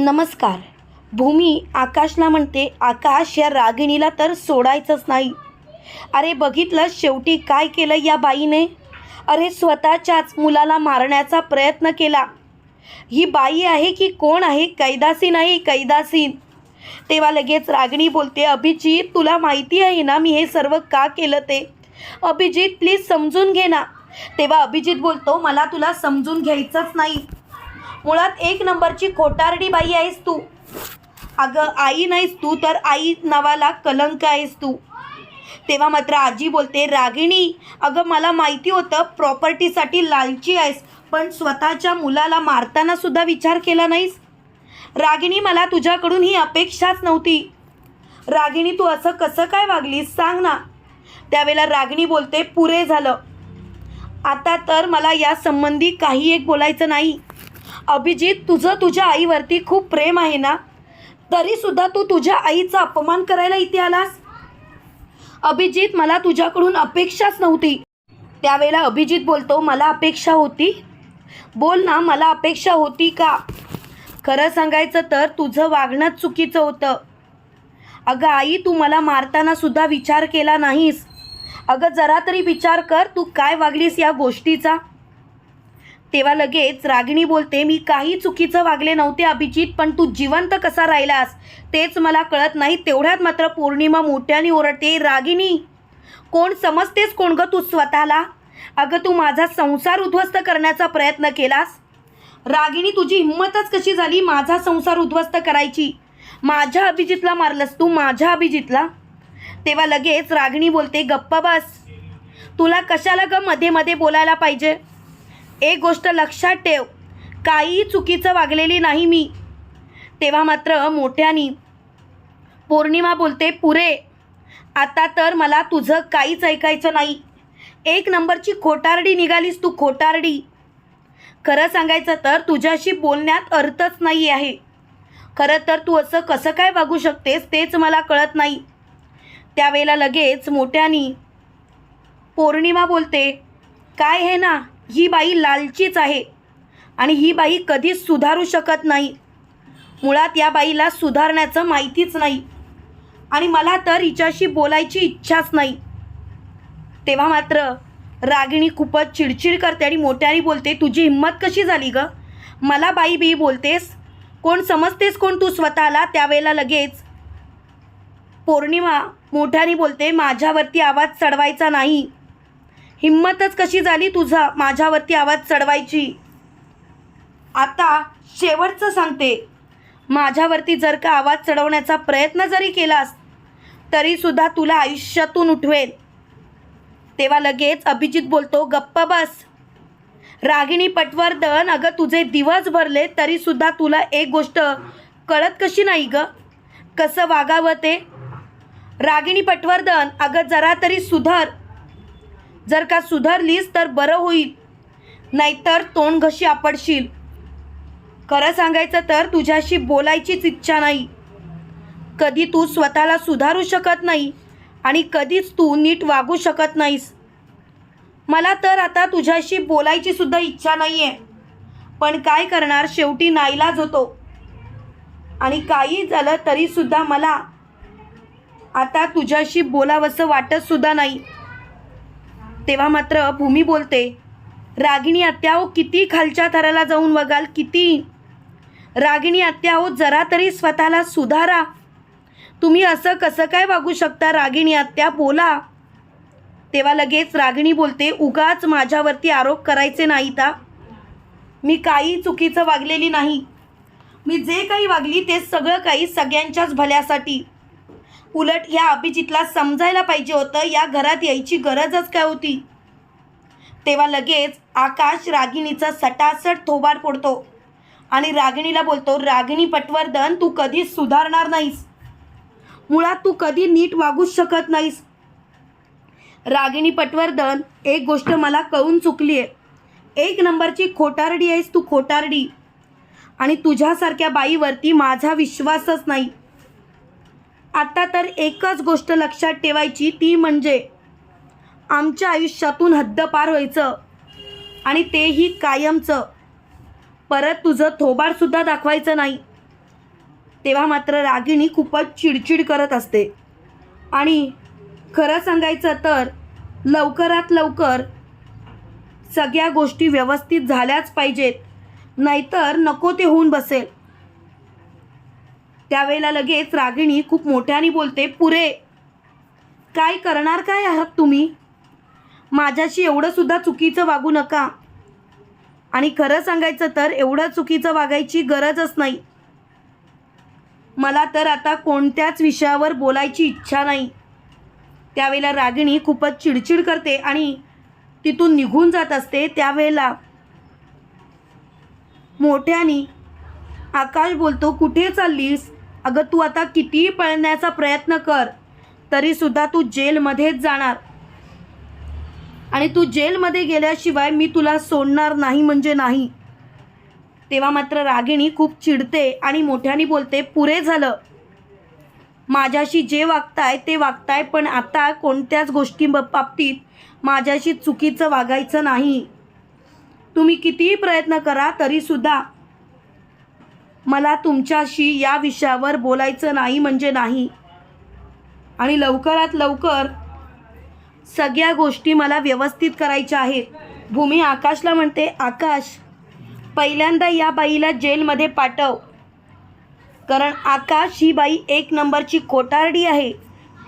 नमस्कार. भूमी आकाशला म्हणते आकाश या रागिणीला तर सोडायचंच नाही. अरे बघितलं शेवटी काय केलं या बाईने? अरे स्वतःच्याच मुलाला मारण्याचा प्रयत्न केला. ही बाई आहे की कोण आहे? कैदासीन आहे कैदासीन तेव्हा लगेच रागिणी बोलते अभिजित तुला माहिती आहे ना मी हे सर्व का केलं ते? अभिजित प्लीज समजून घे ना. तेव्हा अभिजित बोलतो मला तुला समजून घ्यायचंच नाही. मुळात एक नंबरची खोटारडी बाई आहेस तू. अगं आई नाहीस तू तर आई नावाला कलंक आहेस तू. तेव्हा मात्र आजी बोलते रागिणी अगं मला माहिती होतं प्रॉपर्टीसाठी लालची आहेस पण स्वतःच्या मुलाला मारताना सुद्धा विचार केला नाहीस. रागिणी मला तुझ्याकडून ही अपेक्षाच नव्हती. रागिणी तू असं कसं काय वागलीस सांग ना. त्यावेळेला रागिणी बोलते पुरे झालं. आता तर मला यासंबंधी काही एक बोलायचं नाही. अभिजित तुझं तुझ्या आईवरती खूप प्रेम आहे ना? तरीसुद्धा तू तुझ्या आईचा अपमान करायला इथे आलास? अभिजित मला तुझ्याकडून अपेक्षाच नव्हती. त्यावेळेला अभिजित बोलतो मला अपेक्षा होती. बोल ना मला अपेक्षा होती का? खरं सांगायचं तर तुझं वागणंच चुकीचं होतं. अगं आई तू मला मारताना सुद्धा विचार केला नाहीस. अगं जरा तरी विचार कर तू काय वागलीस या गोष्टीचा? तेव्हा लगेच रागिणी बोलते मी काही चुकीचं वागले नव्हते अभिजित पण तू जिवंत कसा राहिलास? तेच मला कळत नाही तेवढ्यात मात्र पौर्णिमा मोठ्याने ओरडते रागिणी कोण समजतेस कोण ग तू स्वतःला? अगं तू माझा संसार उद्ध्वस्त करण्याचा प्रयत्न केलास? रागिणी तुझी हिंमतच कशी झाली माझा संसार उद्ध्वस्त करायची? माझ्या अभिजितला मारलंस तू माझ्या अभिजितला? तेव्हा लगेच रागिणी बोलते गप्प बस. तुला कशाला ग मध्ये मध्ये बोलायला पाहिजे? एक गोष्ट लक्षात ठेव काही चुकीचं वागलेली नाही मी. तेव्हा मात्र मोठ्यानी पौर्णिमा बोलते पुरे आता तर मला तुझं काहीच ऐकायचं नाही. एक नंबरची खोटारडी निघालीस तू खोटारडी. खरं सांगायचं तर तुझ्याशी बोलण्यात अर्थच नाही आहे. खरं तर तू असं कसं काय वागू शकतेस तेच मला कळत नाही. त्यावेळेला लगेच मोठ्यानी पौर्णिमा बोलते. काय हे ना? ही बाई लालचीच आहे. आणि ही बाई कधीच सुधारू शकत नाही. मुळात या बाईला सुधारण्याचं माहितीच नाही. आणि मला तर हिच्याशी बोलायची इच्छाच नाही. तेव्हा मात्र रागिणी खूपच चिडचिड करते आणि मोठ्याने बोलते तुझी हिंमत कशी झाली ग? मला बाई बी बोलतेस? कोण समजतेस कोण तू स्वतःला? त्यावेळेला लगेच पौर्णिमा मोठ्याने बोलते माझ्यावरती आवाज चढवायचा नाही. हिंमतच कशी झाली तुझा माझ्यावरती आवाज चढवायची? आता शेवटचं सांगते. माझ्यावरती जर का आवाज चढवण्याचा प्रयत्न जरी केलास तरीसुद्धा तुला आयुष्यातून उठवेल तेव्हा लगेच अभिजित बोलतो गप्प बस. रागिणी पटवर्धन अगं तुझे दिवस भरले तरीसुद्धा तुला एक गोष्ट कळत कशी नाही ग? कसं वागावं ते? रागिणी पटवर्धन अगं जरा तरी सुधार जर का सुधारलीस तर बरं होईल. नाहीतर तोंड घशी आपडशील. खरं सांगायचं तर तुझ्याशी बोलायचीच इच्छा नाही. कधी तू स्वतःला सुधारू शकत नाही आणि कधीच तू नीट वागू शकत नाहीस. मला तर आता तुझ्याशी बोलायची सुद्धा इच्छा नाही आहे पण काय करणार? शेवटी नाईलाज होतो. आणि काही झालं तरीसुद्धा मला आता तुझ्याशी बोलावंसं वाटतसुद्धा नाही. तेव्हा मात्र भूमी बोलते रागिणी आत्या हो किती खालच्या थराला जाऊन बघाल किती? रागिणी आत्या हो जरा तरी स्वतःला सुधारा. तुम्ही असं कसं काय वागू शकता रागिणी आत्या? बोला. तेव्हा लगेच रागिणी बोलते उगाच माझ्यावरती आरोप करायचे नाही ता. मी काही चुकीचं वागलेली नाही. मी जे काही वागली ते सगळं काही सगळ्यांच्याच भल्यासाठी. उलट या अभिजितला समजायला पाहिजे होतं. या घरात यायची गरजच काय होती? तेव्हा लगेच आकाश रागिणीचा सटासट थोबाड फोडतो आणि रागिणीला बोलतो रागिणी पटवर्धन तू कधीच सुधारणार नाहीस. मुळात तू कधी नीट वागूच शकत नाहीस. रागिणी पटवर्धन एक गोष्ट मला कळून चुकली आहे एक नंबरची खोटारडी आहेस तू खोटारडी. आणि तुझ्यासारख्या बाईवरती माझा विश्वासच नाही. आता तर एकच गोष्ट लक्षात ठेवायची ती म्हणजे आमच्या आयुष्यातून हद्दपार व्हायचं आणि तेही कायमचं. परत तुझं थोबाडसुद्धा दाखवायचं नाही. तेव्हा मात्र रागिणी खूपच चिडचिड करत असते. आणि खरं सांगायचं तर लवकरात लवकर सगळ्या गोष्टी व्यवस्थित झाल्याच पाहिजेत. नाहीतर नको ते होऊन बसेल. त्यावेळेला लगेच रागिणी खूप मोठ्याने बोलते पुरे काय करणार काय आहात तुम्ही? माझ्याशी एवढंसुद्धा चुकीचं वागू नका. आणि खरं सांगायचं तर एवढं चुकीचं वागायची गरजच नाही. मला तर आता कोणत्याच विषयावर बोलायची इच्छा नाही. त्यावेळेला रागिणी खूपच चिडचिड करते आणि तिथून निघून जात असते. त्यावेळेला मोठ्याने आकाश बोलतो कुठे चाललीस? अगं तू आता कितीही पळण्याचा प्रयत्न कर तरीसुद्धा तू जेलमध्येच जाणार. आणि तू जेलमध्ये गेल्याशिवाय मी तुला सोडणार नाही म्हणजे नाही. तेव्हा मात्र रागिणी खूप चिडते आणि मोठ्याने बोलते पुरे झालं. माझ्याशी जे वागताय ते वागताय पण आता कोणत्याच गोष्टी बाबतीत माझ्याशी चुकीचं वागायचं नाही. तुम्ही कितीही प्रयत्न करा तरीसुद्धा मला तुमच्याशी या विषयावर बोलायचं नाही म्हणजे नाही. आणि लवकरात लवकर सगळ्या गोष्टी मला व्यवस्थित करायच्या आहेत. भूमी आकाशला म्हणते आकाश पहिल्यांदा या बाईला जेलमध्ये पाठव. कारण आकाश ही बाई एक नंबरची कोटारडी आहे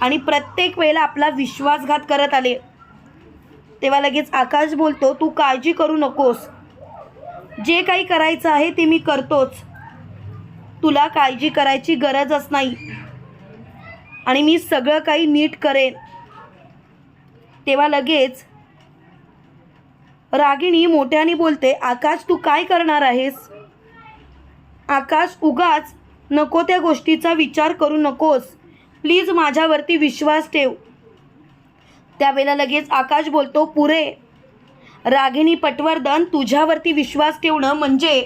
आणि प्रत्येक वेळेला आपला विश्वासघात करत आले. तेव्हा लगेच आकाश बोलतो तू काळजी करू नकोस. जे काही करायचं आहे ते मी करतोच. तुला काळजी करायची गरजच नाही. आणि मी सगळं काही नीट करेन. तेव्हा लगेच रागिणी मोठ्याने बोलते आकाश तू काय करणार आहेस? आकाश उगाच नको त्या गोष्टीचा विचार करू नकोस. प्लीज माझ्यावरती विश्वास ठेव. त्यावेळेला लगेच आकाश बोलतो पुरे रागिणी पटवर्धन तुझ्यावरती विश्वास ठेवणं म्हणजे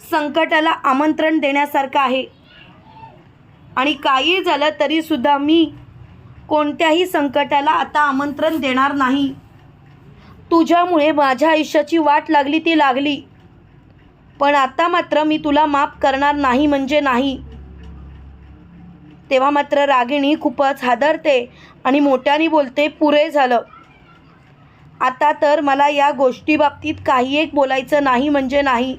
संकटाला आमंत्रण देण्यासारखं आहे. आणि काही झालं तरीसुद्धा मी कोणत्याही संकटाला आता आमंत्रण देणार नाही. तुझ्यामुळे माझ्या आयुष्याची वाट लागली ती लागली. पण आता मात्र मी तुला माफ करणार नाही म्हणजे नाही. तेव्हा मात्र रागिणी खूपच हादरते आणि मोठ्याने बोलते पुरे झालं. आता तर मला या गोष्टीबाबतीत काही एक बोलायचं नाही म्हणजे नाही.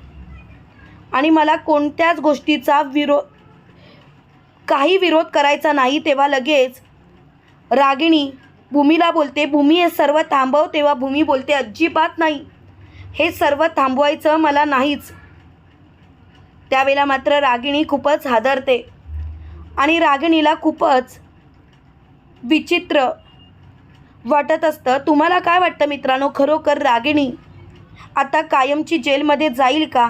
आणि मला कोणत्याच गोष्टीचा विरो काही विरोध करायचा नाही तेव्हा लगेच रागिणी भूमीला बोलते भूमी हे सर्व थांबव. तेव्हा भूमी बोलते अजिबात नाही. हे सर्व थांबवायचं मला नाहीच. त्यावेळेला मात्र रागिणी खूपच हादरते आणि रागिणीला खूपच विचित्र वाटत असतं. तुम्हाला काय वाटतं मित्रांनो? खरोखर रागिणी आता कायमची जेलमध्ये जाईल का?